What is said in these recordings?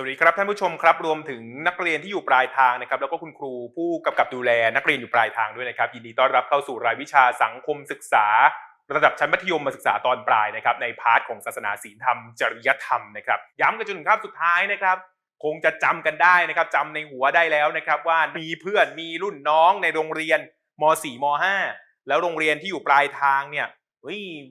สวัสดีครับท่านผู้ชมครับรวมถึงนักเรียนที่อยู่ปลายทางนะครับแล้วก็คุณครูผู้กำกับดูแลนักเรียนอยู่ปลายทางด้วยนะครับยินดีต้อนรับเข้าสู่รายวิชาสังคมศึกษา ระดับชั้นมัธยมศึกษาตอนปลายนะครับในพาร์ทของศาสนาศีลธรรม จริยธรรมนะครับย้ำกันจนถึงคาบสุดท้ายนะครับคงจะจำกันได้นะครับจำในหัวได้แล้วนะครับว่ามีเพื่อนมีรุ่นน้องในโรงเรียนม .4 ม .5 แล้วโรงเรียนที่อยู่ปลายทางเนี่ย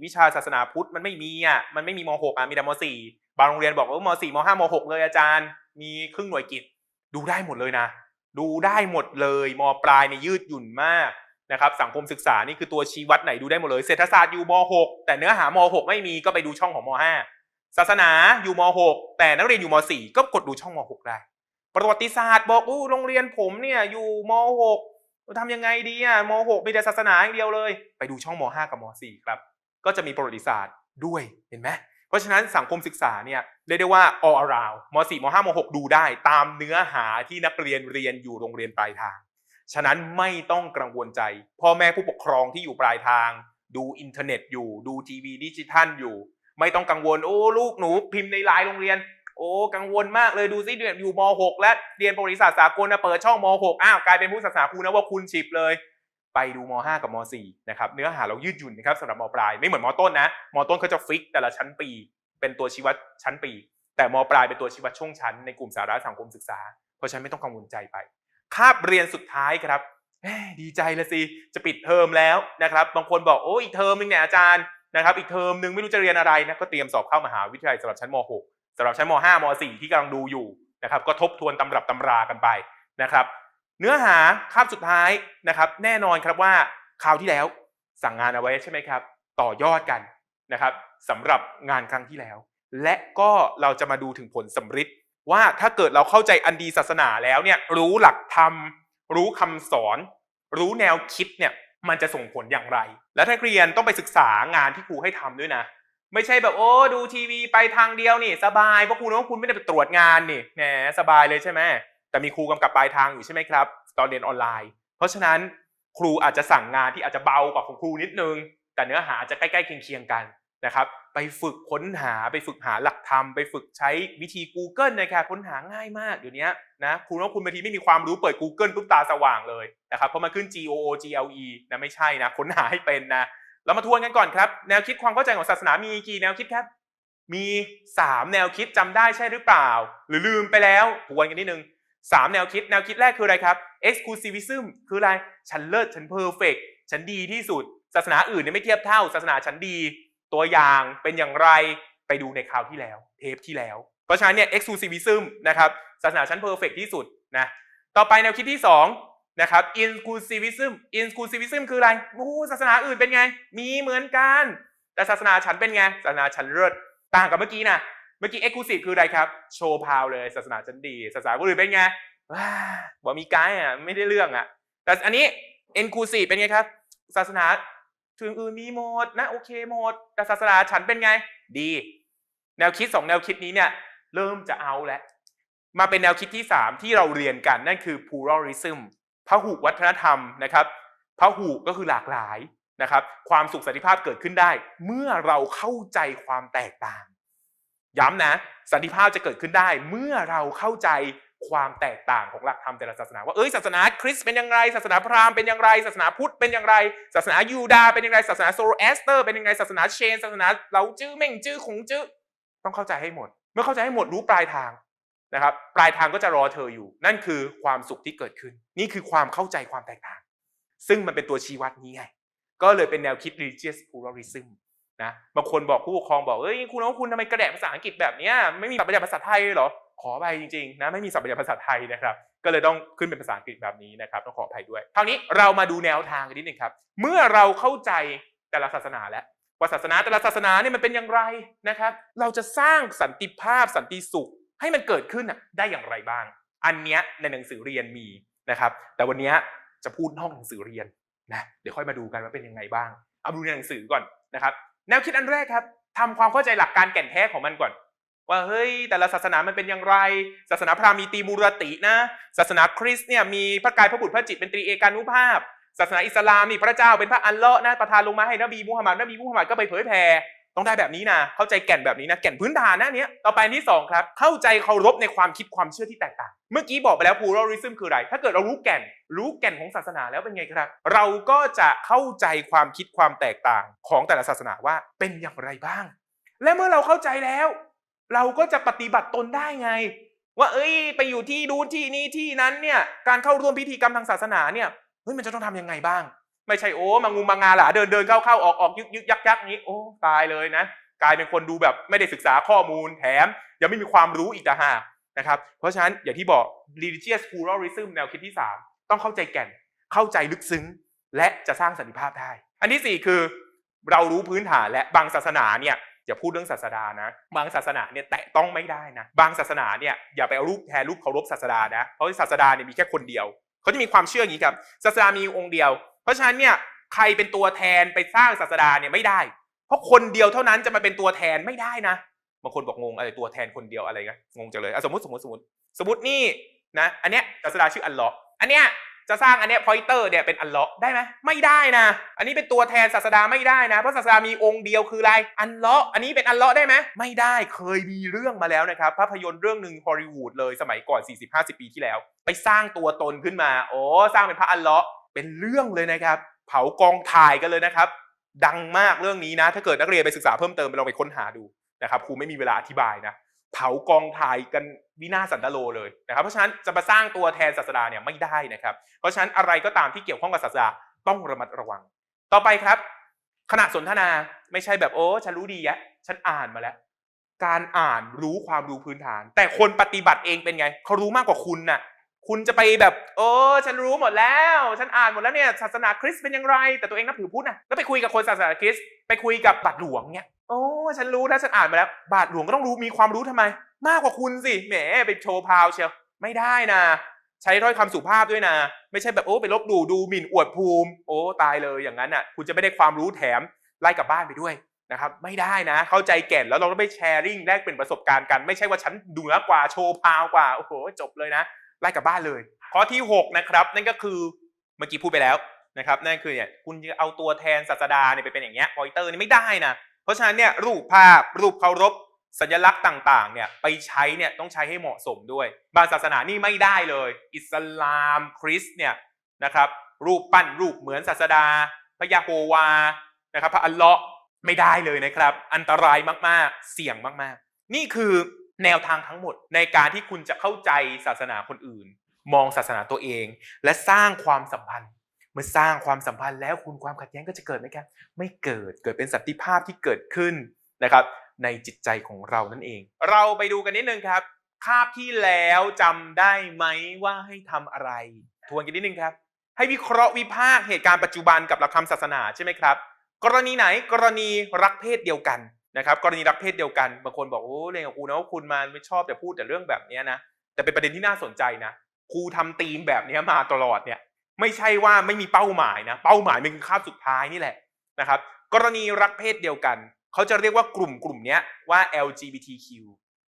วิชาศาสนาพุทธมันไม่มีอะมันไม่มีม .6 อะมีแต่ม .4 บางโรงเรียนบอกว่าม .4 ม .5 ม .6 เลยอาจารย์ มีครึ่งหน่วยกิจ ดูได้หมดเลยนะ ดูได้หมดเลยมปลายเนี่ยยืดหยุ่นมากนะครับสังคมศึกษานี่คือตัวชี้วัดไหนดูได้หมดเลยเศรษฐศาสตร์อยู่ม .6 แต่เนื้อหาม .6 ไม่มีก็ไปดูช่องของม .5 ศาสนาอยู่ม .6 แต่นักเรียนอยู่ม .4 ก็กดดูช่องม .6 ได้ ประวัติศาสตร์บอกอู้โรงเรียนผมเนี่ยอยู่ม .6 ทำยังไงดีอะม .6 มีแต่ศาสนาอย่างเดียวเลย ไปดูช่องม .5 กับม .4 ครับ ก็จะมีประวัติศาสตร์ด้วยเห็นไหม เพราะฉะนั้นสังคมศึกษาเนี่ยเรียกได้ว่า all around ม .4 ม .5 ม .6 ดูได้ตามเนื้อหาที่นักเรียนเรียนอยู่โรงเรียนปลายทาง ฉะนั้นไม่ต้องกังวลใจ พ่อแม่ผู้ปกครองที่อยู่ปลายทาง ดูอินเทอร์เน็ตอยู่ดูทีวีดิจิทัลอยู่ ไม่ต้องกังวลโอ้ลูกหนูพิมพ์ในไลน์โรงเรียน โอ้กังวลมากเลยดูซิเดือนอยู่ม .6 และเรียนประวัติศาสตร์สากลนะเปิดช่องม .6 อ้าวกลายเป็นผู้ศาสนาครูนะว่าคุณฉิบเลย ไปดูม .5 กับม .4 นะครับเนื้อหาเรายืดหยุ่นนะครับสำหรับมปลายไม่เหมือนมต้นนะมต้นเขาจะฟิกแต่ละชั้นปี เป็นตัวชี้วัดชั้นปี แต่มปลายเป็นตัวชี้วัดช่วงชั้นในกลุ่มสาระสังคมศึกษา เพราะฉะนั้นไม่ต้องกังวลใจไป คาบเรียนสุดท้ายครับดีใจละสิจะปิดเทอมแล้วนะครับบางคนบอกโอ้อีกเทอมนึงเนี่ยอาจารย์นะครับอีกเทอมนึงไม่รู้จะเรียนอะไรนะก็เตรียมสอบเข้ามหาวิทยาลัยสำหรับชั้นม .6 สำหรับชั้นม .5 ม .4 ที่กำลังดูอยู่นะครับก็ทบทวนตำรับตำรากันไปนะครับ เนื้อหาคาบสุดท้ายนะครับแน่นอนครับว่าคราวที่แล้วสั่งงานเอาไว้ใช่ไหมครับ ต่อยอดกันนะครับสำหรับงานครั้งที่แล้ว และก็เราจะมาดูถึงผลสำฤทธิ์ว่าถ้าเกิดเราเข้าใจอันดีศาสนาแล้วเนี่ยรู้หลักธรรม รู้คำสอน รู้แนวคิดเนี่ยมันจะส่งผลอย่างไร และถ้าเรียนต้องไปศึกษางานที่ครูให้ทำด้วยนะ ไม่ใช่แบบโอ้ดูทีวีไปทางเดียวนี่ สบายเพราะครูน้องคุณไม่ได้ไปตรวจงานนี่แหมสบายเลยใช่ไหม แต่มีครูกำกับปลายทางอยู่ใช่ไหมครับตอนเรียนออนไลน์ เพราะฉะนั้นครูอาจจะสั่งงานที่อาจจะเบากว่าของครูนิดนึง แต่เนื้อหาจะใกล้ๆเคียงๆกันนะครับ ไปฝึกค้นหาไปฝึกหาหลักธรรมไปฝึกใช้วิธี Google นะครับค้นหาง่ายมากเดี๋ยวนี้นะครูน้องคุณบางทีไม่มีความรู้เปิด Google ปุ๊บตาสว่างเลยนะครับเพราะมันขึ้น G O O G L E นะไม่ใช่นะค้นหาให้เป็นนะเรามาทวนกันก่อนครับ แนวคิดความเข้าใจของศาสนามีกี่แนวคิดครับ มี 3 แนวคิดจำได้ใช่หรือเปล่า หรือลืมไปแล้วทวนกันนิดนึง สามแนวคิด แนวคิดแรกคืออะไรครับ exclusivism คืออะไร ฉันเลิศ ฉันเพอร์เฟกฉันดีที่สุด ศาสนาอื่นเนี่ยไม่เทียบเท่า ศาสนาฉันดี ตัวอย่างเป็นอย่างไร ไปดูในคราวที่แล้ว เทปที่แล้ว เพราะฉะนั้นเนี่ย exclusivism นะครับ ศาสนาฉันเพอร์เฟกที่สุดนะ ต่อไปแนวคิดที่ 2 นะครับ inclusivism inclusivism คืออะไรโอ้ศาสนาอื่นเป็นไง มีเหมือนกัน แต่ศาสนาฉันเป็นไง ศาสนาฉันเลิศ ต่างกับเมื่อกี้นะ เมื่อกี้ exclusive คืออะไรครับ โชว์พาวเลยศาสนาฉันดี ศาสนาคนอื่นเป็นไงว้าบอกมีไกด์อะไม่ได้เรื่องอะ แต่อันนี้ inclusive เป็นไงครับ ศาสนาถึงอื่นมีหมดนะโอเคหมด แต่ศาสนาฉันเป็นไง ดี แนวคิดสองแนวคิดนี้เนี่ยเริ่มจะเอาแล้ว มาเป็นแนวคิดที่ 3 ที่เราเรียนกันนั่นคือ pluralism พหุวัฒนธรรมนะครับพหุก็คือหลากหลายนะครับ ความสุขสันติภาพเกิดขึ้นได้ เมื่อเราเข้าใจความแตกต่าง ย้ำนะ สันติภาพจะเกิดขึ้นได้เมื่อเราเข้าใจความแตกต่างของหลักธรรมแต่ละศาสนาว่าเอ้ยศาสนาคริสต์เป็นอย่างไรศาสนาพราหมณ์เป็นอย่างไรศาสนาพุทธเป็นอย่างไรศาสนายูดาห์เป็นอย่างไรศาสนาโซโลแอสเตอร์เป็นยังไงศาสนาเชนศาสนาเหลาจื้อเม่งจื้อขงจื้อต้องเข้าใจให้หมด เมื่อเข้าใจให้หมดรู้ปลายทางนะครับ ปลายทางก็จะรอเธออยู่ นั่นคือความสุขที่เกิดขึ้น นี่คือความเข้าใจความแตกต่าง ซึ่งมันเป็นตัวชี้วัดนี้ไงก็เลยเป็นแนวคิด religious pluralism นะบางคนบอกผู้ปกครองบอกเอ้ยคุณน้องคุณทำไมกระแดะภาษาอังกฤษแบบเนี้ยไม่มีศัพท์บยาภาษาไทยเหรอขอไปจริงๆนะไม่มีศัพท์บยาภาษาไทยนะครับ ก็เลยต้องขึ้นเป็นภาษาอังกฤษแบบนี้นะครับต้องขออภัยด้วยคราวนี้เรามาดูแนวทางกันนิดนึงครับ เมื่อเราเข้าใจแต่ละศาสนาแล้วว่าศาสนาแต่ละศาสนาเนี่ยมันเป็นอย่างไรนะครับ เราจะสร้างสันติภาพสันติสุข ให้มันเกิดขึ้นน่ะได้อย่างไรบ้าง อันเนี้ยในหนังสือเรียนมีนะครับ แต่วันเนี้ยจะพูดนอกหนังสือเรียนนะเดี๋ยวค่อยมาดูกันว่าเป็นยังไงบ้างเอาดูในหนังสือก่อนนะครับ แนวคิดอันแรกครับทำความเข้าใจหลักการแก่นแท้ของมันก่อน ว่าเฮ้ย แต่ละศาสนามันเป็นอย่างไร ศาสนาพราหมณ์มีตีมูรตินะ ศาสนาคริสต์เนี่ยมีพระกายพระบุตรพระจิตเป็นตรีเอกานุภาพ ศาสนาอิสลามนี่พระเจ้าเป็นพระอัลเลาะห์นะประทานลงมาให้นบีมูฮัมมัดนบีมูฮัมมัดก็ไปเผยแผ่ ต้องได้แบบนี้นะ เข้าใจแก่นแบบนี้นะ แก่นพื้นฐานนะเนี้ยต่อไปที่สองครับ เข้าใจเคารพในความคิดความเชื่อที่แตกต่าง เมื่อกี้บอกไปแล้ว pluralism คืออะไร ถ้าเกิดเรารู้แก่น รู้แก่นของศาสนาแล้วเป็นไงครับ เราก็จะเข้าใจความคิดความแตกต่างของแต่ละศาสนาว่าเป็นอย่างไรบ้าง และเมื่อเราเข้าใจแล้ว เราก็จะปฏิบัติตนได้ไง ว่าเอ้ย ไปอยู่ที่ดูนที่นี่ที่นั้นเนี่ย การเข้าร่วมพิธีกรรมทางศาสนาเนี่ย เฮ้ย มันจะต้องทำยังไงบ้าง ไม่ใช่โอ้มางูมางาหล่ะเดินเดินเข้าเข้าออกออกยึกยึกยักยักนี้โอ้ตายเลยนะ กลายเป็นคนดูแบบไม่ได้ศึกษาข้อมูลแถม ยังไม่มีความรู้อีกต่างหากนะครับเพราะฉะนั้นอย่างที่บอก religious pluralism แนวคิดที่ 3 ต้องเข้าใจแก่นเข้าใจลึกซึ้ง และจะสร้างสันติภาพได้ อันที่ 4 คือ เรารู้พื้นฐานและบางศาสนาเนี่ยอย่าพูดเรื่องศาสดานะ บางศาสนาเนี่ยแตะต้องไม่ได้นะ บางศาสนาเนี่ยอย่าไปเอารูปแทนรูปเคารพศาสดานะ เพราะศาสดาเนี่ยมีแค่คนเดียว เขาจะมีความเชื่ออย่างนี้ครับศาสดามีองค์เดียว เพราะฉะนั้นเนี่ยใครเป็นตัวแทนไปสร้างศาสดาเนี่ยไม่ได้ เพราะคนเดียวเท่านั้นจะมาเป็นตัวแทนไม่ได้นะบางคนบอกงงอะไรตัวแทนคนเดียวอะไรเงี้ยงงจังเลยสมมติสมมติสมมติสมมตินี่นะอันเนี้ยศาสดาชื่ออัลเลาะห์อันเนี้ย จะสร้างอันเนี้ยพอยเตอร์เนี่ยเป็นอัลเลาะได้ไหมไม่ได้นะ อันนี้เป็นตัวแทนศาสดาไม่ได้นะ เพราะศาสดามีองค์เดียวคืออะไรอัลเลาะอันนี้เป็นอัลเลาะได้ไหมไม่ได้เคยมีเรื่องมาแล้วนะครับภาพยนตร์เรื่องหนึ่งฮอลลีวูดเลยสมัยก่อน 40-50 ปีที่แล้ว ไปสร้างตัวตนขึ้นมาโอ้สร้างเป็นพระอัลเลาะเป็นเรื่องเลยนะครับ เผากองถ่ายกันเลยนะครับ ดังมากเรื่องนี้นะ ถ้าเกิดนักเรียนไปศึกษาเพิ่มเติมไปลองไปค้นหาดูนะครับครูไม่มีเวลาอธิบายนะ เผากองถ่ายกันวินาศสันตโลเลยนะครับ เพราะฉะนั้นจะมาสร้างตัวแทนศาสดาเนี่ยไม่ได้นะครับ เพราะฉะนั้นอะไรก็ตามที่เกี่ยวข้องกับศาสดาต้องระมัดระวัง ต่อไปครับ ขณะสนทนาไม่ใช่แบบโอ้ฉันรู้ดียะฉันอ่านมาแล้ว การอ่านรู้ความรู้พื้นฐาน แต่คนปฏิบัติเองเป็นไงเขารู้มากกว่าคุณน่ะคุณจะไปแบบ โอ้ฉันรู้หมดแล้ว ฉันอ่านหมดแล้วเนี่ยศาสนาคริสต์เป็นอย่างไร แต่ตัวเองนับถือพุทธนะแล้วไปคุยกับคนศาสนาคริสต์ไปคุยกับบาทหลวงเนี่ย โอ้ฉันรู้นะฉันอ่านมาแล้ว บาทหลวงก็ต้องรู้มีความรู้ทำไม มากกว่าคุณสิแหมไปโชว์พาวเชียวไม่ได้นะ ใช้ถ้อยคำสุภาพด้วยนะ ไม่ใช่แบบโอ้ไปลบดูดูหมิ่นอวดภูมิ โอ้ตายเลยอย่างนั้นอะ คุณจะไม่ได้ความรู้แถมไล่กลับบ้านไปด้วยนะครับไม่ได้นะ เข้าใจแก่นแล้วเราต้องไปแชร์ริ่งแลกเป็นประสบการณ์กันไม่ใช่ว่าฉันดูเหนือกว่าโชว์พาวกว่าโอ้โหจบเลยนะไล่กลับบ้านเลย ข้อที่ 6 นะครับ นั่นก็คือเมื่อกี้พูดไปแล้วนะครับนั่นคือเนี่ยคุณจะเอาตัวแทนศาสดาเนี่ยไปเป็นอย่างเงี้ยพอยเตอร์นี่ไม่ได้นะ เพราะฉะนั้นเนี่ยรูปภาพรูปเคารพสัญลักษณ์ต่างๆเนี่ยไปใช้เนี่ยต้องใช้ให้เหมาะสมด้วย บางศาสนานี่ไม่ได้เลย อิสลามคริสต์เนี่ยนะครับรูปปั้นรูปเหมือนศาสดา พระยาโฮวานะครับพระอัลเลาะห์ไม่ได้เลยนะครับ อันตรายมากๆเสี่ยงมากๆ นี่คือแนวทางทั้งหมดในการที่คุณจะเข้าใจศาสนาคนอื่น มองศาสนาตัวเอง และสร้างความสัมพันธ์ มื่อสร้างความสัมพันธ์แล้วคุณความขัดแย้งก็จะเกิดไหมครับ ไม่เกิดเกิดเป็นสันติภาพที่เกิดขึ้นนะครับ ในจิตใจของเรานั่นเอง เราไปดูกันนิดนึงครับ คาบที่แล้วจำได้ไหมว่าให้ทำอะไร ทวนกันนิดนึงครับ ให้วิเคราะห์วิพากษ์เหตุการณ์ปัจจุบันกับหลักธรรมศาสนาใช่ไหมครับ กรณีไหนกรณีรักเพศเดียวกันนะครับ กรณีรักเพศเดียวกันบางคนบอกโอ้เรียนกับครูนะว่าคุณมาไม่ชอบแต่พูดแต่เรื่องแบบนี้นะแต่เป็นประเด็นที่น่าสนใจนะครูทำธีมแบบนี้มาตลอดเนี่ย ไม่ใช่ว่าไม่มีเป้าหมายนะเป้าหมายมันคือคาบสุดท้ายนี่แหละนะครับกรณีรักเพศเดียวกัน เขาจะเรียกว่ากลุ่มกลุ่มนี้ว่า LGBTQ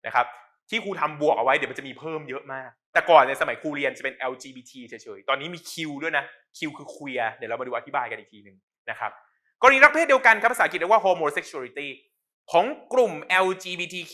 นะครับที่ครูทำบวกเอาไว้เดี๋ยวมันจะมีเพิ่มเยอะมาก แต่ก่อนในสมัยครูเรียนจะเป็น LGBT เฉยๆ ตอนนี้มี Q ด้วยนะ Q คือ queer เดี๋ยวเรามาดูอธิบายกันอีกทีหนึ่งนะครับกรณีรักเพศเดียวกันครับภาษาอังกฤษเรียกว่า homosexuality ของกลุ่ม LGBTQ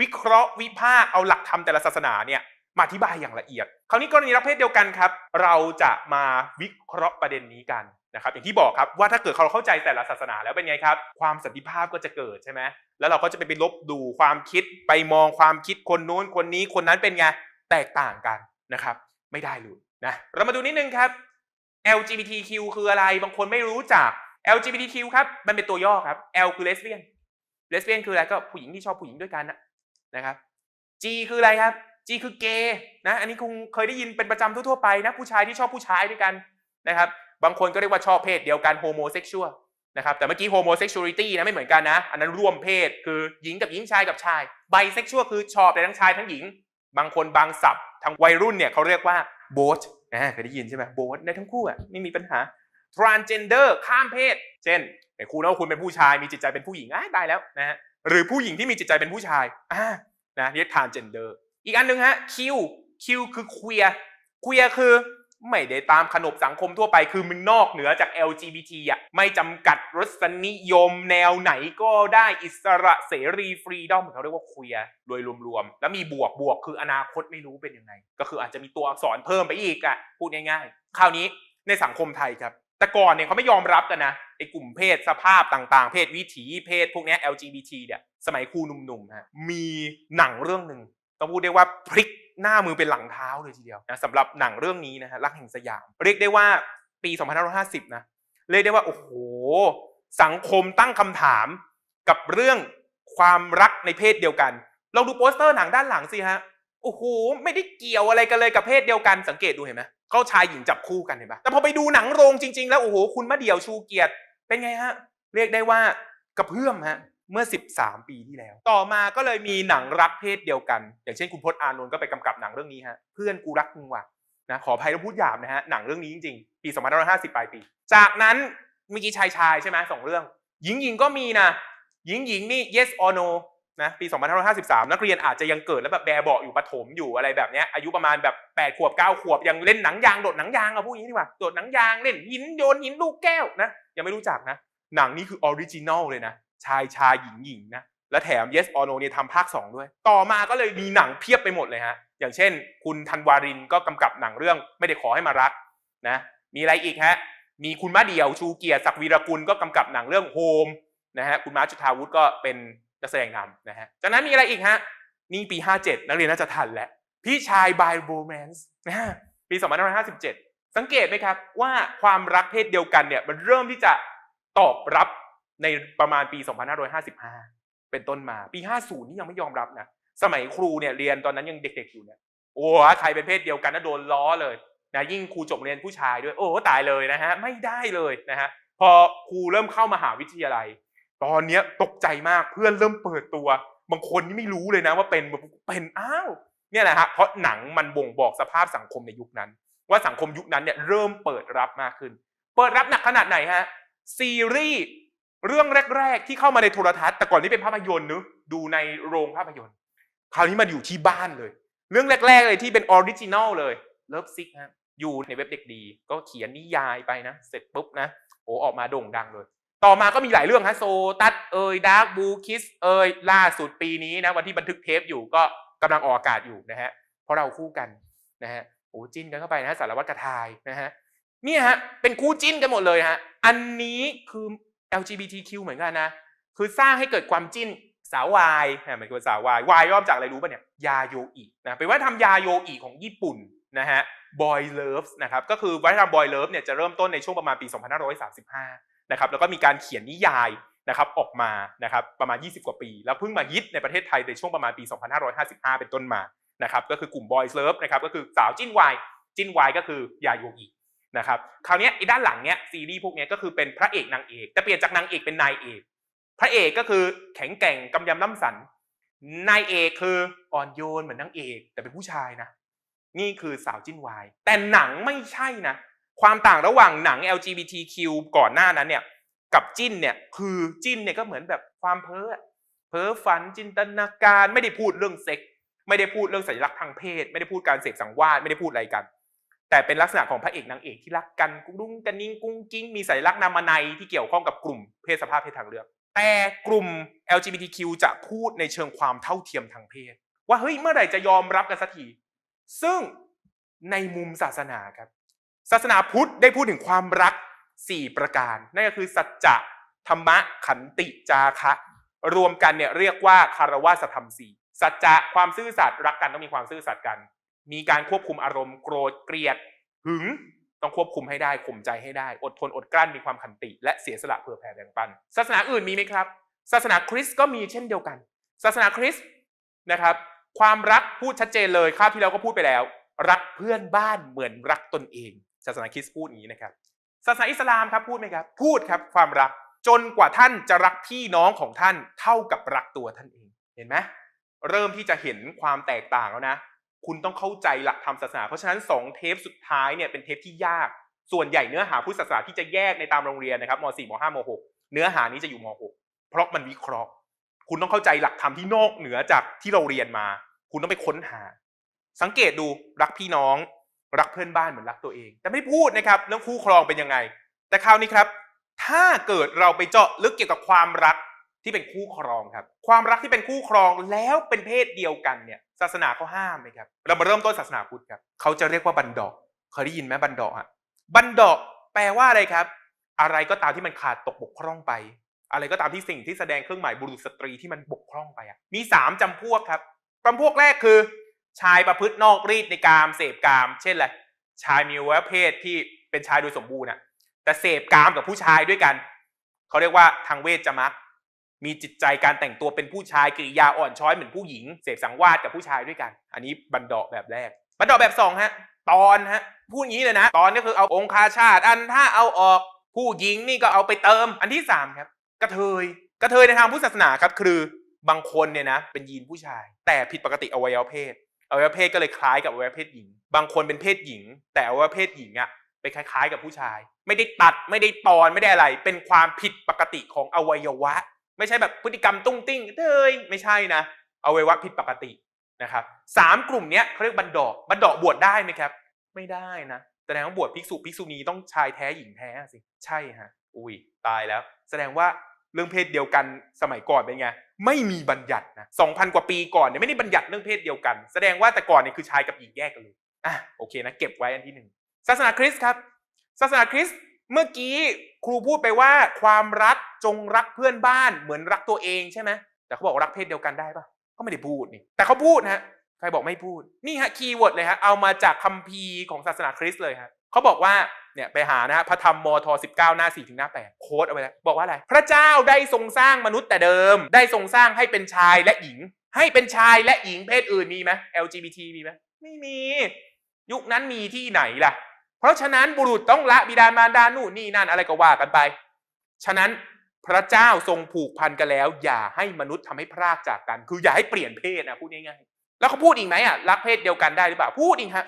วิเคราะห์วิพากษ์เอาหลักธรรมแต่ละศาสนาเนี่ย มาอธิบายอย่างละเอียด คราวนี้กรณีรักเพศเดียวกันครับ เราจะมาวิเคราะห์ประเด็นนี้กันนะครับ อย่างที่บอกครับว่าถ้าเกิดเราเข้าใจแต่ละศาสนาแล้วเป็นไงครับ ความสันติภาพก็จะเกิดใช่ไหมแล้วเราก็จะไปไปลบดูความคิดไปมองความคิดคนนู้นคนนี้คนนั้นเป็นไงแตกต่างกันนะครับ ไม่ได้เลยนะเรามาดูนิดนึงครับ LGBTQ คืออะไรบางคนไม่รู้จัก LGBTQ ครับมันเป็นตัวย่อครับ L คือ lesbian lesbian คืออะไรก็ผู้หญิงที่ชอบผู้หญิงด้วยกันนะนะครับ G คืออะไรครับ G คือเกย์นะอันนี้คงเคยได้ยินเป็นประจำทั่วๆไปนะผู้ชายที่ชอบผู้ชายด้วยกันนะครับบางคนก็เรียกว่าชอบเพศเดียวกัน homosexual นะครับแต่เมื่อกี้ homosexuality นะไม่เหมือนกันนะอันนั้นร่วมเพศคือหญิงกับหญิงชายกับชาย bisexual คือชอบแต่ทั้งชายทั้งหญิง บางคนบางศัพท์ทางวัยรุ่นเนี่ยเขาเรียกว่า both นะเคยได้ยินใช่ไหม both ในทั้งคู่อะไม่มีปัญหา transgender ข้ามเพศ เช่นไอ้คุณว่าคุณเป็นผู้ชายมีจิตใจเป็นผู้หญิงอะตายแล้วนะฮะหรือผู้หญิงที่มีจิตใจเป็นผู้ชายอ่านะเรียก transgender อีกอันหนึ่งฮะ Q Q คือ queer queer คือไม่ได้ตามขนบสังคมทั่วไปคือมึงนอกเหนือจาก LGBT อะไม่จำกัดรสนิยมแนวไหนก็ได้อิสระเสรีฟรีดอมเขาเรียกว่าเคลียร์โดยรวมๆ แล้วมีบวกบวกคืออนาคตไม่รู้เป็นยังไง ก็คืออาจจะมีตัวอักษรเพิ่มไปอีกอะพูดง่ายๆ คราวนี้ในสังคมไทยครับ แต่ก่อนเนี่ยเขาไม่ยอมรับกันนะไอ้กลุ่มเพศสภาพต่างๆ เพศวิถีเพศพวกนี้ LGBT เนี่ยสมัยครูหนุ่มๆฮะมีหนังเรื่องหนึ่ง ต้องพูดได้ว่าพลิกหน้ามือเป็นหลังเท้าเลยทีเดียวนะสำหรับหนังเรื่องนี้นะฮะรักแห่งสยาม เรียกได้ว่าปี 2550 นะเรียกได้ว่าโอ้โหสังคมตั้งคำถามกับเรื่องความรักในเพศเดียวกันลองดูโปสเตอร์หนังด้านหลังสิฮะโอ้โหไม่ได้เกี่ยวอะไรกันเลยกับเพศเดียวกันสังเกตดูเห็นไหมเขาชายหญิงจับคู่กันเห็นปะแต่พอไปดูหนังโรงจริง ๆ แล้วโอ้โหคุณมะเดี่ยวชูเกียรติเป็นไงฮะเรียกได้ว่ากระเพื่อมฮะ เมื่อ 13 ปีที่แล้ว ต่อมาก็เลยมีหนังรักเพศเดียวกัน อย่างเช่นคุณพจน์อานนท์ก็ไปกำกับหนังเรื่องนี้ฮะเพื่อนกูรักมึงว่ะนะขออภัยถ้าพูดหยาบนะฮะหนังเรื่องนี้จริงๆ ปี2550 ปลายปี จากนั้นเมื่อกี้ชายชายใช่ไหมสองเรื่อง หญิงหญิงก็มีนะหญิงหญิงนี่ yes or no นะปี2553 นักเรียนอาจจะยังเกิดแล้วแบบแบเบาะอยู่ประถมอยู่อะไรแบบเนี้ยอายุประมาณแบบ8ขวบ9ขวบยังเล่นหนังยางโดดหนังยางเอาพูดอย่างนี้ดีกว่าโดดหนังยางเล่นหินโยนหินลูกแก้วนะยังไม่รู้จักนะหนังนี้คือออริจินอลเลยนะ ชายชายหญิงหญิงนะและแถม yes or no เนี่ยทำภาค 2 ด้วย ต่อมาก็เลยมีหนังเพียบไปหมดเลยฮะ อย่างเช่น คุณธันวารินก็กำกับหนังเรื่องไม่ได้ขอให้มารักนะ มีอะไรอีกฮะ มีคุณมะเดี่ยวชูเกียรติศักดิ์วีรกุลก็กำกับหนังเรื่องโฮมนะฮะ คุณมาจุธาวุฒิก็เป็นนักแสดงนำนะฮะ จากนั้นมีอะไรอีกฮะ นี่ปี 57 นักเรียนน่าจะทันแล้วพี่ชายบายโรแมนส์นะฮะ ปี 2557 สังเกตไหมครับว่าความรักเพศเดียวกันเนี่ยมันเริ่มที่จะตอบรับ ในประมาณปี 2555 เป็นต้นมาปี 50 นี่ยังไม่ยอมรับนะสมัยครูเนี่ยเรียนตอนนั้นยังเด็ก ๆอยู่เนี่ยโอ้ใครเป็นเพศเดียวกันนะโดนล้อเลยนะยิ่งครูจบเรียนผู้ชายด้วย โอ้ตายเลยนะฮะไม่ได้เลยนะฮะพอครูเริ่มเข้ามหาวิทยาลัย ตอนเนี้ยตกใจมากเพื่อนเริ่มเปิดตัว บางคนนี่ไม่รู้เลยนะว่าเป็นเป็นอ้าวเนี่ยแหละฮะเพราะหนังมันบ่งบอกสภาพสังคมในยุคนั้น ว่าสังคมยุคนั้นเนี่ยเริ่มเปิดรับมากขึ้น เปิดรับหนักขนาดไหนฮะซีรีส์ เรื่องแรก ๆ ที่เข้ามาในโทรทัศน์แต่ก่อนนี่เป็นภาพยนตร์เนอะดูในโรงภาพยนตร์ คราวนี้มันอยู่ที่บ้านเลย เรื่องแรก ๆ เลยที่เป็นออริจินอลเลยเลิฟซิกฮะอยู่ในเว็บเด็กดี ก็เขียนนิยายไปนะ เสร็จปุ๊บนะโอ้ออกมาโด่งดังเลย ต่อมาก็มีหลายเรื่องฮะโซตัสเอยดาร์กบูคิสเอยล่าสุดปีนี้นะวันที่บันทึกเทปอยู่ก็กำลังออกอากาศอยู่นะฮะเพราะเราคู่กันนะฮะโอ้จิ้นกันเข้าไปนะฮะสารวัตรกระทายนะฮะเนี่ยฮะเป็นคู่จิ้นกันหมดเลยฮะอันนี้คือ LGBTQ เหมือนกันนะ คือสร้างให้เกิดความจิ้นสาววายนะเหมือนกับสาววายวายย่อมจากอะไรรู้ป่ะเนี่ย ยาโยอินะเป็นว่าทำยาโยอิของญี่ปุ่นนะฮะ Boy Love นะครับ ก็คือวัฒนธรรม Boy Love เนี่ยจะเริ่มต้นในช่วงประมาณปี 2535 นะครับ แล้วก็มีการเขียนนิยายนะครับออกมานะครับประมาณ 20 กว่าปี แล้วเพิ่งมาฮิตในประเทศไทยในช่วงประมาณปี 2555 เป็นต้นมานะครับ ก็คือกลุ่ม Boy Love นะครับ ก็คือสาวจิ้นวาย จิ้นวายก็คือยาโยอิ นะครับคราวนี้ไอ้ด้านหลังเนี้ยซีรีส์พวกเนี้ยก็คือเป็นพระเอกนางเอกแต่เปลี่ยนจากนางเอกเป็นนายเอก พระเอกก็คือแข็งแกร่งกำยำล่ำสันนายเอกคืออ่อนโยนเหมือนนางเอก แต่เป็นผู้ชายนะ นี่คือสาวจิ้นวายแต่หนังไม่ใช่นะ ความต่างระหว่างหนัง LGBTQ ก่อนหน้านั้นเนี่ยกับจิ้นเนี่ยคือจิ้นเนี่ยก็เหมือนแบบความเพ้อเพ้อฝันจินตนาการไม่ได้พูดเรื่องเซ็ก ไม่ได้พูดเรื่องสัญลักษณ์ทางเพศ ไม่ได้พูดการเสพสังวาสไม่ได้พูดอะไรกัน แต่เป็นลักษณะของพระเอกนางเอกที่รักกันกุ้งดุ้งกันนิ่งกุ้งกิ้งมีสัญลักษณ์นามนัยที่เกี่ยวข้องกับกลุ่มเพศสภาพเพศทางเลือก แต่กลุ่ม LGBTQ จะพูดในเชิงความเท่าเทียมทางเพศ ว่าเฮ้ยเมื่อไหร่จะยอมรับกันสักทีซึ่งในมุมศาสนาครับ ศาสนาพุทธได้พูดถึงความรัก 4 ประการ นั่นก็คือสัจจะธรรมะขันติจาคะ รวมกันเนี่ยเรียกว่าคารวะสธรรมสี่สัจจะความซื่อสัตย์รักกันต้องมีความซื่อสัตย์กัน มีการควบคุมอารมณ์โกรธเกลียดหึงต้องควบคุมให้ได้ข่มใจให้ได้ อดทนอดกลั้นมีความขันติ และเสียสละเพื่อแผ่แบ่งปัน ศาสนาอื่นมีไหมครับ ศาสนาคริสต์ก็มีเช่นเดียวกัน ศาสนาคริสต์นะครับ ความรักพูดชัดเจนเลยคราวที่แล้วก็พูดไปแล้ว รักเพื่อนบ้านเหมือนรักตนเอง ศาสนาคริสต์พูดอย่างนี้นะครับ ศาสนาอิสลามครับพูดไหมครับ พูดครับความรักจนกว่าท่านจะรักพี่น้องของท่านเท่ากับรักตัวท่านเอง เห็นไหมเริ่มที่จะเห็นความแตกต่างแล้วนะ คุณต้องเข้าใจหลักธรรมศาสนา เพราะฉะนั้นสองเทปสุดท้ายเนี่ยเป็นเทปที่ยาก ส่วนใหญ่เนื้อหาพุทธศาสนาที่จะแยกในตามโรงเรียนนะครับม .4 ม .5 ม .6 เนื้อหานี้จะอยู่ม .6 เพราะมันวิเคราะห์ คุณต้องเข้าใจหลักธรรมที่นอกเหนือจากที่เราเรียนมา คุณต้องไปค้นหา สังเกตดูรักพี่น้อง รักเพื่อนบ้านเหมือนรักตัวเอง แต่ไม่พูดนะครับเรื่องคู่ครองเป็นยังไง แต่คราวนี้ครับ ถ้าเกิดเราไปเจาะลึกเกี่ยวกับความรักที่เป็นคู่ครองครับ ความรักที่เป็นคู่ครองแล้วเป็นเพศเดียวกันเนี่ย ศาสนาเขาห้ามไหมครับ เรามาเริ่มต้นศาสนาพุทธครับเขาจะเรียกว่าบันดอกเคยได้ยินไหมบันดอกอะบันดอกแปลว่าอะไรครับ อะไรก็ตามที่มันขาดตกบกพร่องไป อะไรก็ตามที่สิ่งที่แสดงเครื่องหมายบุรุษสตรีที่มันบกพร่องไปอะมีสามจำพวกครับจำพวกแรกคือ ชายประพฤตินอกรีดในกามเสพกาม เช่นอะไรชายมีวัยเพศที่เป็นชายโดยสมบูรณ์อะแต่เสพกามกับผู้ชายด้วยกันเขาเรียกว่าทางเวชจมัก มีจิตใจการแต่งตัวเป็นผู้ชายกิริยาอ่อนช้อยเหมือนผู้หญิง เสพสังวาสกับผู้ชายด้วยกัน อันนี้บันดอแบบแรก บันดอแบบสองฮะตอนฮะพูดงี้เลยนะ ตอนนี่คือเอาองคาชาตอันถ้าเอาออกผู้หญิงนี่ก็เอาไปเติมอันที่สามครับกระเทยกระเทยในทางพุทธศาสนาครับคือบางคนเนี่ยนะเป็นยีนผู้ชาย แต่ผิดปกติอวัยวะเพศอวัยวะเพศก็เลยคล้ายกับอวัยวะเพศหญิง บางคนเป็นเพศหญิง แต่อวัยวะเพศหญิงอะไปคล้ายๆ กับผู้ชาย ไม่ได้ตัดไม่ได้ตอนไม่ได้อะไร เป็นความผิดปกติของอวัยวะ ไม่ใช่แบบพฤติกรรมตุ้งติ้งเอ้ยไม่ใช่นะอวัยวะผิดปกตินะครับสามกลุ่มเนี้ยเขาเรียกบันดอกบันดอกบวชได้ไหมครับ ไม่ได้นะแสดงว่าบวชภิกษุภิกษุณีต้องชายแท้หญิงแท้สิใช่ฮะอุ้ยตายแล้ว แสดงว่าเรื่องเพศเดียวกันสมัยก่อนเป็นไงไม่มีบัญญัตินะสองพันกว่าปีก่อนเนี่ยไม่ได้บัญญัติเรื่องเพศเดียวกัน แสดงว่าแต่ก่อนเนี่ยคือชายกับหญิงแยกกันเลยอะโอเคนะเก็บไว้อันที่หนึ่งศาสนาคริสต์ครับศาสนาคริสต์ เมื่อกี้ครูพูดไปว่าความรักจงรักเพื่อนบ้านเหมือนรักตัวเองใช่ไหมแต่เขาบอกรักเพศเดียวกันได้ปะเขาไม่ได้พูดนี่ แต่เขาพูดฮะใครบอกไม่พูดนี่ฮะคีย์เวิร์ดเลยฮะเอามาจากคัมภีร์ของศาสนาคริสต์เลยฮะเขาบอกว่าเนี่ยไปหานะฮะพระธรรมมท19 หน้า 4 ถึงหน้า 8 โค้ดเอาไว้แล้วบอกว่าอะไร พระเจ้าได้ทรงสร้างมนุษย์แต่เดิม ได้ทรงสร้างให้เป็นชายและหญิง ให้เป็นชายและหญิงเพศอื่นมีไหม LGBT มีไหมไม่มี ยุคนั้นมีที่ไหนล่ะ เพราะฉะนั้นบุรุษต้องละบิดามารดานู่นนี่นั่นอะไรก็ว่ากันไป ฉะนั้นพระเจ้าทรงผูกพันกันแล้ว อย่าให้มนุษย์ทำให้พรากจากกัน คืออย่าให้เปลี่ยนเพศนะพูดง่ายๆแล้วเขาพูดอีกไหมอะรักเพศเดียวกันได้หรือเปล่าพูดอีกฮะ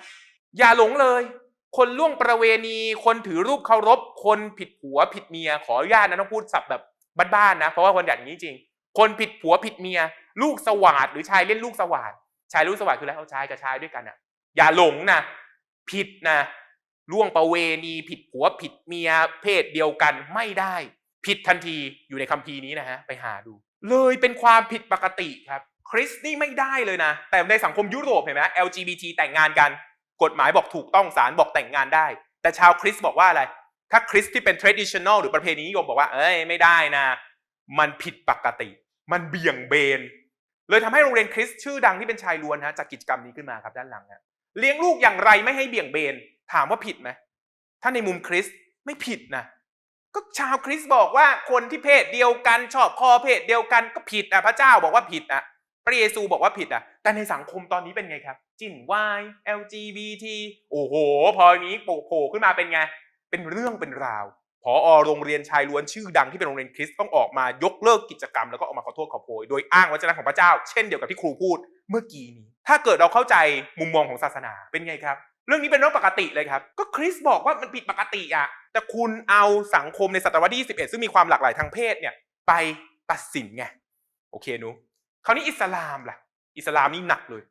อย่าหลงเลย คนล่วงประเวณี คนถือรูปเคารพ คนผิดผัวผิดเมีย ขออนุญาตนะต้องพูดศัพท์แบบบ้านๆนะ เพราะว่าคนอย่างนี้จริง คนผิดผัวผิดเมีย ลูกสวาดหรือชายเล่นลูกสวาดชายลูกสวาดคืออะไรเอาชายกับชายด้วยกันอะ อย่าหลงนะผิดนะ ล่วงประเวณีผิดผัวผิดเมียเพศเดียวกันไม่ได้ ผิดทันทีอยู่ในคัมภีร์นี้นะฮะไปหาดู เลยเป็นความผิดปกติครับคริสนี่ไม่ได้เลยนะ แต่ในสังคมยุโรปเห็นไหม LGBT แต่งงานกัน กฎหมายบอกถูกต้องศาลบอกแต่งงานได้ แต่ชาวคริสบอกว่าอะไร ถ้าคริสที่เป็น traditional หรือประเพณีนิยมบอกว่า เอ้ยไม่ได้นะ มันผิดปกติ มันเบี่ยงเบน เลยทำให้โรงเรียนคริสชื่อดังที่เป็นชายล้วนฮะจัดกิจกรรมนี้ขึ้นมาครับด้านหลังฮะเลี้ยงลูกอย่างไรไม่ให้เบี่ยงเบน ถามว่าผิดไหมถ้าในมุมคริสต์ไม่ผิดนะก็ชาวคริสต์บอกว่าคนที่เพศเดียวกันชอบคอเพศเดียวกันก็ผิดอะพระเจ้าบอกว่าผิดอะพระเยซูบอกว่าผิดอะ แต่ในสังคมตอนนี้เป็นไงครับ จิ้นวาย LGBT โอ้โห พออย่างนี้โผล่ขึ้นมาเป็นไง เป็นเรื่องเป็นราวพอโรงเรียนชายล้วนชื่อดังที่เป็นโรงเรียนคริสต์ต้องออกมายกเลิกกิจกรรมแล้วก็ออกมาขอโทษขอโพยโดยอ้างวจนะของพระเจ้า เช่นเดียวกับที่ครูพูดเมื่อกี้นี้ ถ้าเกิดเราเข้าใจมุมมองของศาสนาเป็นไงครับ เรื่องนี้เป็นเรื่องปกติเลยครับ ก็คริสบอกว่ามันผิดปกติอะ แต่คุณเอาสังคมในศตวรรษที่ 21 ซึ่งมีความหลากหลายทางเพศเนี่ยไปตัดสินไง โอเคหนูคราวนี้อิสลามล่ะ อิสลามนี่หนักเลย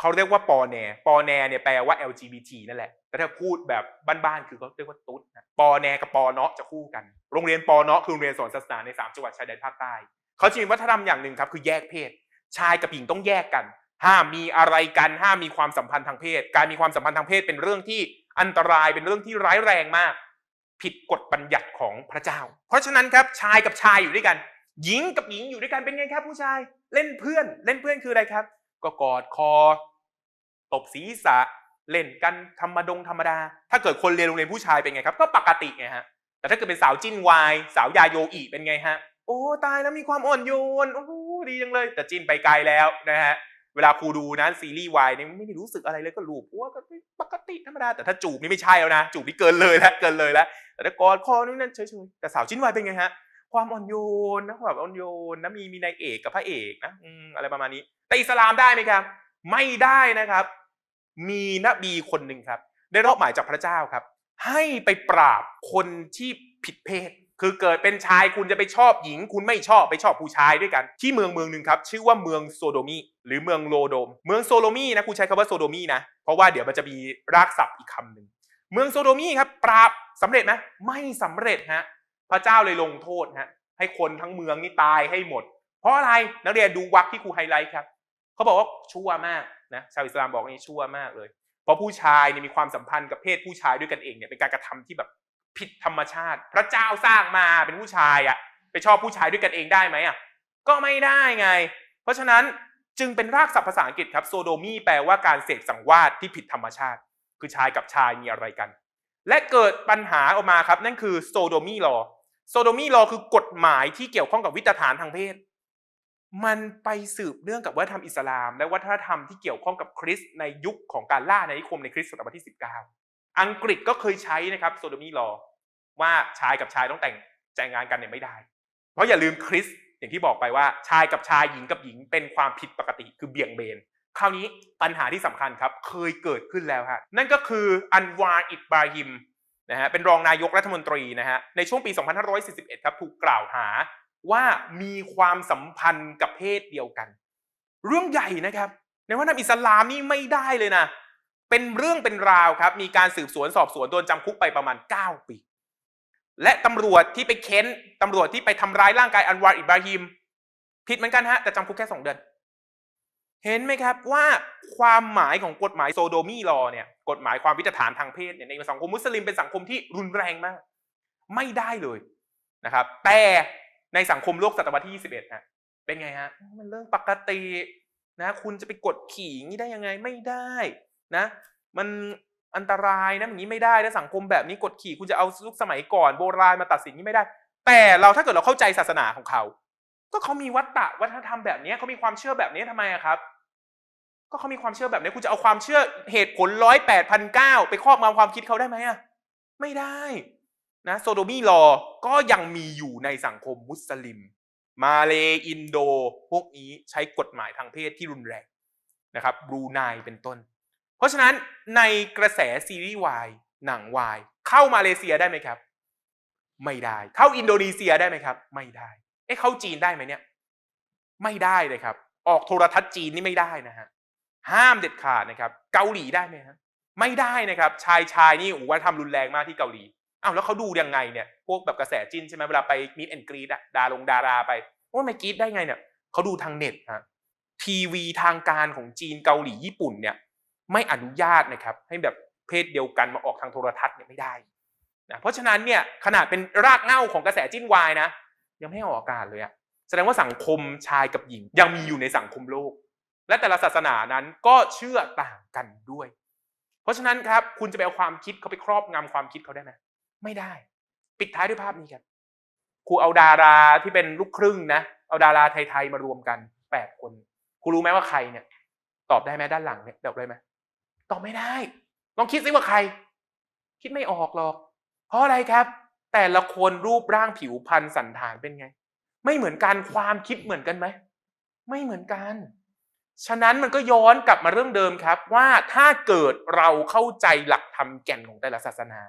เขาเรียกว่าปอแน ปอแนเนี่ยแปลว่า LGBT นั่นแหละ แต่ถ้าพูดแบบบ้านๆ คือเขาเรียกว่าตุ๊ดนะปอแนกับปอเนาะจะคู่กัน โรงเรียนปอเนาะคือโรงเรียนสอนศาสนาในสามจังหวัดชายแดนภาคใต้ เขาจะมีวัฒนธรรมอย่างหนึ่งครับ คือแยกเพศ ชายกับหญิงต้องแยกกัน ห้ามมีอะไรกันห้ามมีความสัมพันธ์ทางเพศ การมีความสัมพันธ์ทางเพศเป็นเรื่องที่อันตรายเป็นเรื่องที่ร้ายแรงมาก ผิดกฎบัญญัติของพระเจ้า เพราะฉะนั้นครับชายกับชายอยู่ด้วยกัน หญิงกับหญิงอยู่ด้วยกันเป็นไงครับ ผู้ชายเล่นเพื่อน เล่นเพื่อนคืออะไรครับ ก็กอดคอ ตบศีรษะเล่นกันธรรมดงธรรมดา ถ้าเกิดคนเรียนโรงเรียนผู้ชายเป็นไงครับ ก็ปกติไงฮะแต่ถ้าเกิดเป็นสาวจิ้นวายสาวยาโยอีเป็นไงฮะโอ้ตายแล้วมีความอ่อนโยนโอ้ดีจังเลย แต่จิ้นไปไกลแล้วนะฮะ เวลาครูดูนะซีรีส์วายเนี่ยไม่ได้รู้สึกอะไรเลยก็ลูบว่าก็ปกติธรรมดาแต่ถ้าจูบนี่ไม่ใช่แล้วนะจูบนี่เกินเลยแล้วเกินเลยแล้วแต่ถ้ากอดคอนู่นนั่นเฉยๆแต่สาวจิ้นวายเป็นไงฮะความอ่อนโยนนะความอ่อนโยนนะมีมีนายเอกกับพระเอกนะอืมอะไรประมาณนี้ แต่อิสลามได้ไหมครับ ไม่ได้นะครับ มีนบีคนหนึ่งครับ ได้รับหมายจากพระเจ้าครับ ให้ไปปราบคนที่ผิดเพศ คือเกิดเป็นชายคุณจะไปชอบหญิง คุณไม่ชอบไปชอบผู้ชายด้วยกัน ที่เมืองเมืองหนึ่งครับชื่อว่าเมืองโซโดมีหรือเมืองโลโดม เมืองโซโดมีนะคุณใช้คำว่าโซโดมีนะเพราะว่าเดี๋ยวมันจะมีรากศัพท์อีกคำหนึ่งเมืองโซโดมีครับ ปราบสำเร็จไหมไม่สำเร็จฮะพระเจ้าเลยลงโทษฮะให้คนทั้งเมืองนี่ตายให้หมด เพราะอะไรนักเรียนดูวักที่ครูไฮไลท์ครับเขาบอกว่าชั่วมากนะชาวอิสลามบอกนี่ชั่วมากเลย เพราะผู้ชายเนี่ยมีความสัมพันธ์กับเพศผู้ชายด้วยกันเองเนี่ยเป็นการกระทำที่แบบ ผิดธรรมชาติ พระเจ้าสร้างมาเป็นผู้ชายอะ่ะไปชอบผู้ชายด้วยกันเองได้ไหมอะ่ะก็ไม่ได้ไง เพราะฉะนั้นจึงเป็นรากศัพท์ภาษาอังกฤษครับโซโดมีแปลว่าการเสกสังวาสที่ผิดธรรมชาติ คือชายกับชายมีอะไรกัน และเกิดปัญหาออกมาครับ นั่นคือโซโดมีลอโซโดมีลอคือกฎหมายที่เกี่ยวข้องกับวิตฐานทางเพศ มันไปสืบเนื่องกับวัฒนธรรมอิสลาม และวัฒนธรรมที่เกี่ยวข้องกับคริสต์ในยุคของการล่าอาณานิคมในคริสต์ศตวรรษที่ 19 อังกฤษก็เคยใช้นะครับโซโดมีลอว่าชายกับชายต้องแต่งแต่งงานกันเนี่ยไม่ได้ เพราะอย่าลืมคริสอย่างที่บอกไปว่าชายกับชายหญิงกับหญิงเป็นความผิดปกติคือเบี่ยงเบน คราวนี้ปัญหาที่สำคัญครับเคยเกิดขึ้นแล้วฮะนั่นก็คืออันวาอิบราฮิมนะฮะเป็นรองนายกรัฐมนตรีนะฮะในช่วงปี 2541 ครับถูกกล่าวหาว่ามีความสัมพันธ์กับเพศเดียวกัน เรื่องใหญ่นะครับในวัฒนธรรมอิสลามนี่ไม่ได้เลยนะ เป็นเรื่องเป็นราวครับ มีการสืบสวนสอบสวนโดนจำคุกไปประมาณ 9 ปี และตำรวจที่ไปเค้นตำรวจที่ไปทำร้ายร่างกายอันวาอิบราฮิมผิดเหมือนกันฮะ แต่จำคุกแค่ 2 เดือน เห็นไหมครับว่าความหมายของกฎหมายโซโดมีลอเนี่ยกฎหมายความวิจฐานทางเพศเนี่ยในสังคมมุสลิมเป็นสังคมที่รุนแรงมาก ไม่ได้เลยนะครับ แต่ในสังคมโลกศตวรรษที่ 21ฮะเป็นไงฮะมันเรื่องปกตินะ คุณจะไปกดขี่อย่างนี้ได้ยังไงไม่ได้ นะ มันอันตรายนะอย่างนี้ไม่ได้นะสังคมแบบนี้กดขี่คุณจะเอายุคสมัยก่อนโบราณมาตัดสินนี้ไม่ได้ แต่เราถ้าเกิดเราเข้าใจศาสนาของเขา ก็เขามีวัตตะวัฒนธรรมแบบนี้เขามีความเชื่อแบบนี้ทำไมอะครับ ก็เขามีความเชื่อแบบนี้คุณจะเอาความเชื่อเหตุผลร้อยแปดพันเก้าไปครอบงำความคิดเขาได้ไหมอะไม่ได้นะโซโดมีลอก็ยังมีอยู่ในสังคมมุสลิม มาเลอินโด พวกนี้ใช้กฎหมายทางเพศที่รุนแรงนะครับบรูไนเป็นต้น เพราะฉะนั้นในกระแสซีรีส์วายหนังวายเข้ามาเลเซียได้ไหมครับ ไม่ได้ เข้าอินโดนีเซียได้ไหมครับ ไม่ได้เอ๊ะเข้าจีนได้ไหมเนี่ย ไม่ได้เลยครับ ออกโทรทัศน์จีนนี่ไม่ได้นะฮะห้ามเด็ดขาดนะครับ เกาหลีได้ไหมฮะไม่ได้นะครับ ชายชายนี่โอ้ว่าทำรุนแรงมากที่เกาหลีอ้าวแล้วเขาดูยังไงเนี่ย พวกแบบกระแสจินใช่ไหมเวลาไปมีดแอนกรีดอะดาลงดาราไปว่าไม่กรีดได้ไงเนี่ยเขาดูทางเน็ตฮะทีวีทางการของจีนเกาหลีญี่ปุ่นเนี่ย ไม่อนุญาตนะครับให้แบบเพศเดียวกันมาออกทางโทรทัศน์เนี่ยไม่ได้นะเพราะฉะนั้นเนี่ยขนาดเป็นรากเหง้าของกระแสจิ้นวายนะ ยังไม่ออกอากาศเลยอะแสดงว่าสังคมชายกับหญิง ยังมีอยู่ในสังคมโลก และแต่ละศาสนานั้นก็เชื่อต่างกันด้วย เพราะฉะนั้นครับคุณจะไปเอาความคิดเขาไปครอบงำความคิดเขาได้ไหมไม่ได้ ปิดท้ายด้วยภาพนี้ครับครูเอาดาราที่เป็นลูกครึ่งนะเอาดาราไทยๆมารวมกันแปดคนครูรู้ไหมว่าใครเนี่ย ตอบได้ไหมด้านหลังเนี่ยตอบได้ไหม ตอบไม่ได้ ลองคิดซิว่าใคร คิดไม่ออกหรอก เพราะอะไรครับ แต่ละคนรูปร่างผิวพรรณสันฐานเป็นไง ไม่เหมือนกันความคิดเหมือนกันไหม ไม่เหมือนกัน ฉะนั้นมันก็ย้อนกลับมาเรื่องเดิมครับ ว่าถ้าเกิดเราเข้าใจหลักธรรมแก่นของแต่ละศาสนา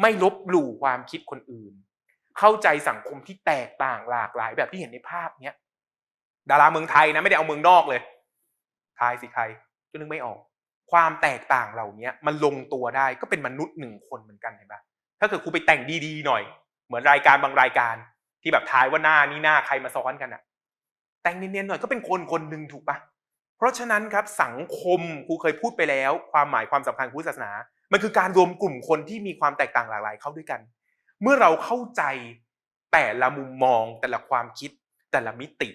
ไม่ลบหลู่ความคิดคนอื่น เข้าใจสังคมที่แตกต่างหลากหลายแบบที่เห็นในภาพเนี้ยดาราเมืองไทยนะไม่ได้เอาเมืองนอกเลยทายสิใครก็นึกไม่ออก ความแตกต่างเหล่านี้มันลงตัวได้ก็เป็นมนุษย์หนึ่งคนเหมือนกันเห็นปะถ้าเกิดครูไปแต่งดีๆหน่อย เหมือนรายการบางรายการ ที่แบบทายว่าหน้านี่หน้าใครมาซ้อนกันอะแต่งเนียนๆหน่อยก็เป็นคนคนหนึ่งถูกปะเพราะฉะนั้นครับสังคมครูเคยพูดไปแล้ว ความหมายความสำคัญพุทธศาสนา มันคือการรวมกลุ่มคนที่มีความแตกต่างหลากหลายเข้าด้วยกัน เมื่อเราเข้าใจแต่ละมุมมอง แต่ละความคิด แต่ละมิติ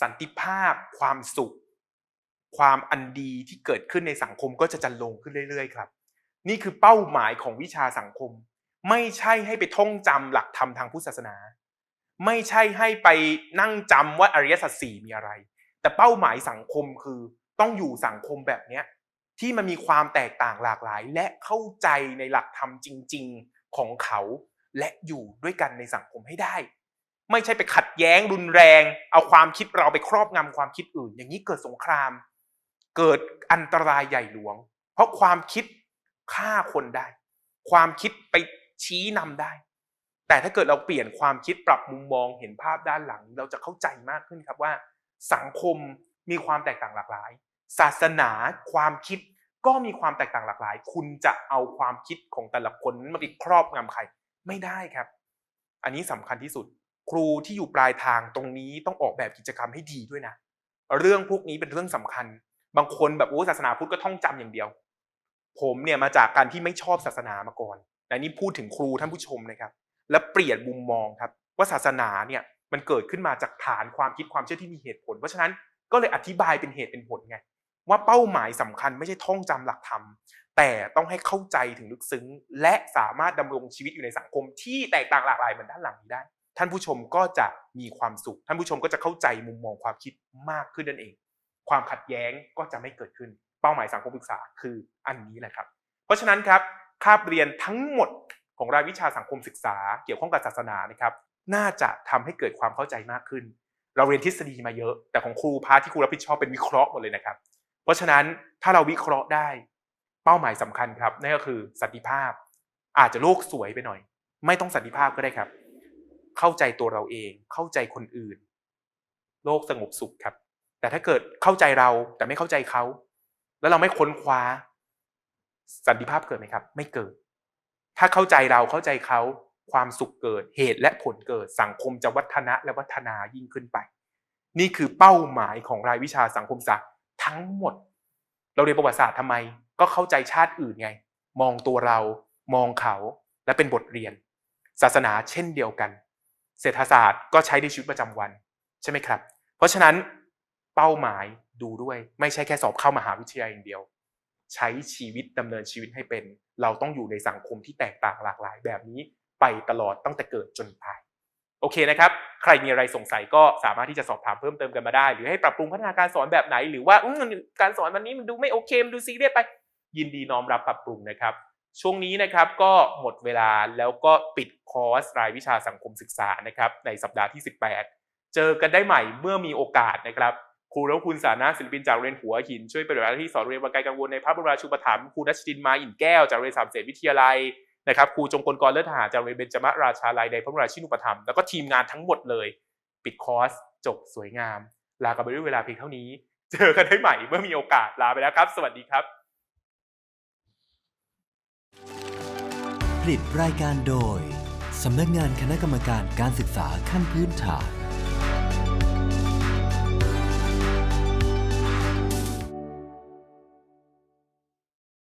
สันติภาพ ความสุข ความอันดีที่เกิดขึ้นในสังคมก็จะจันลงขึ้นเรื่อย ๆ ครับ นี่คือเป้าหมายของวิชาสังคม ไม่ใช่ให้ไปท่องจำหลักธรรมทางพุทธศาสนา ไม่ใช่ให้ไปนั่งจำว่าอริยสัจสี่มีอะไร แต่เป้าหมายสังคมคือต้องอยู่สังคมแบบเนี้ยที่มันมีความแตกต่างหลากหลาย และเข้าใจในหลักธรรมจริง ๆของเขา และอยู่ด้วยกันในสังคมให้ได้ ไม่ใช่ไปขัดแย้งรุนแรง เอาความคิดเราไปครอบงำความคิดอื่น อย่างนี้เกิดสงคราม เกิดอันตรายใหญ่หลวง เพราะความคิดฆ่าคนได้ ความคิดไปชี้นำได้ แต่ถ้าเกิดเราเปลี่ยนความคิดปรับมุมมองเห็นภาพด้านหลัง เราจะเข้าใจมากขึ้นครับว่า สังคมมีความแตกต่างหลากหลาย ศาสนาความคิดก็มีความแตกต่างหลากหลาย คุณจะเอาความคิดของแต่ละคนมาไปครอบงำใครไม่ได้ครับ อันนี้สำคัญที่สุด ครูที่อยู่ปลายทางตรงนี้ต้องออกแบบกิจกรรมให้ดีด้วยนะ เรื่องพวกนี้เป็นเรื่องสำคัญ บางคนแบบโอ้ศาสนาพุทธก็ท่องจำอย่างเดียว ผมเนี่ยมาจากการที่ไม่ชอบศาสนามาก่อนและนี่พูดถึงครูท่านผู้ชมนะครับ และเปลี่ยนมุมมองครับ ว่าศาสนาเนี่ยมันเกิดขึ้นมาจากฐานความคิดความเชื่อที่มีเหตุผล เพราะฉะนั้นก็เลยอธิบายเป็นเหตุเป็นผลไงว่าเป้าหมายสำคัญไม่ใช่ท่องจำหลักธรรม แต่ต้องให้เข้าใจถึงลึกซึ้ง และสามารถดำรงชีวิตอยู่ในสังคมที่แตกต่างหลากหลายเหมือนด้านหลังนี้ได้ ท่านผู้ชมก็จะมีความสุข ท่านผู้ชมก็จะเข้าใจมุมมองความคิดมากขึ้นนั่นเอง ความขัดแย้งก็จะไม่เกิดขึ้น เป้าหมายสังคมศึกษาคืออันนี้แหละครับ เพราะฉะนั้นครับคาบเรียนทั้งหมดของรายวิชาสังคมศึกษา เกี่ยวข้องกับศาสนานะครับน่าจะทำให้เกิดความเข้าใจมากขึ้น เราเรียนทฤษฎีมาเยอะ แต่ของครูพาร์ที่ครูรับผิดชอบเป็นวิเคราะห์หมดเลยนะครับ เพราะฉะนั้นถ้าเราวิเคราะห์ได้ เป้าหมายสำคัญครับนั่นก็คือสันติภาพ อาจจะโลกสวยไปหน่อย ไม่ต้องสันติภาพก็ได้ครับ เข้าใจตัวเราเอง เข้าใจคนอื่น โลกสงบสุขครับ แต่ถ้าเกิดเข้าใจเราแต่ไม่เข้าใจเขา แล้วเราไม่ค้นคว้า สันติภาพเกิดไหมครับ ไม่เกิด ถ้าเข้าใจเราเข้าใจเขาความสุขเกิดเหตุและผลเกิดสังคมจะวัฒนะและวัฒนายิ่งขึ้นไป นี่คือเป้าหมายของรายวิชาสังคมศาสตร์ทั้งหมด เราเรียนประวัติศาสตร์ทำไม ก็เข้าใจชาติอื่นไง มองตัวเรา มองเขาและเป็นบทเรียน ศาสนาเช่นเดียวกัน เศรษฐศาสตร์ก็ใช้ในชีวิตประจำวัน ใช่ไหมครับ เพราะฉะนั้น เป้าหมายดูด้วย ไม่ใช่แค่สอบเข้ามหาวิทยาลัยอย่างเดียว ใช้ชีวิตดำเนินชีวิตให้เป็น เราต้องอยู่ในสังคมที่แตกต่างหลากหลาย แบบนี้ไปตลอดตั้งแต่เกิดจนตายโอเคนะครับ ใครมีอะไรสงสัยก็สามารถที่จะสอบถามเพิ่มเติมกันมาได้ หรือให้ปรับปรุงพัฒนาการสอนแบบไหน หรือว่าการสอนวันนี้มันดูไม่โอเคมันดูซีเรียสไป ยินดีน้อมรับปรับปรุงนะครับ ช่วงนี้นะครับก็หมดเวลาแล้วก็ปิดคอร์สรายวิชาสังคมศึกษานะครับในสัปดาห์ที่ 18 เจอกันได้ใหม่เมื่อมีโอกาสนะครับ ครูแล้วคุณสานาศิลปินจากโรงเรียนหัวหินช่วยปฏิบัติหน้าที่สอนเรียนวรรณกังวลในพระบรมราชูปถัมภ์ครูนัชดินมาอินแก้วจากโรงเรียนสามเสนวิทยาลัยนะครับครูจงกลกรเลิศทหารจากโรงเรียนเบญจมราชาลัยในพระบรมราชินูปถัมภ์แล้วก็ทีมงานทั้งหมดเลย ปิดคอร์สจบสวยงาม ลากันไปด้วยเวลาเพียงเท่านี้ เจอกันได้ใหม่เมื่อมีโอกาสลาไปแล้วครับ สวัสดีครับผลิตรายการโดยสำนักงานคณะกรรมการการศึกษาขั้นพื้นฐาน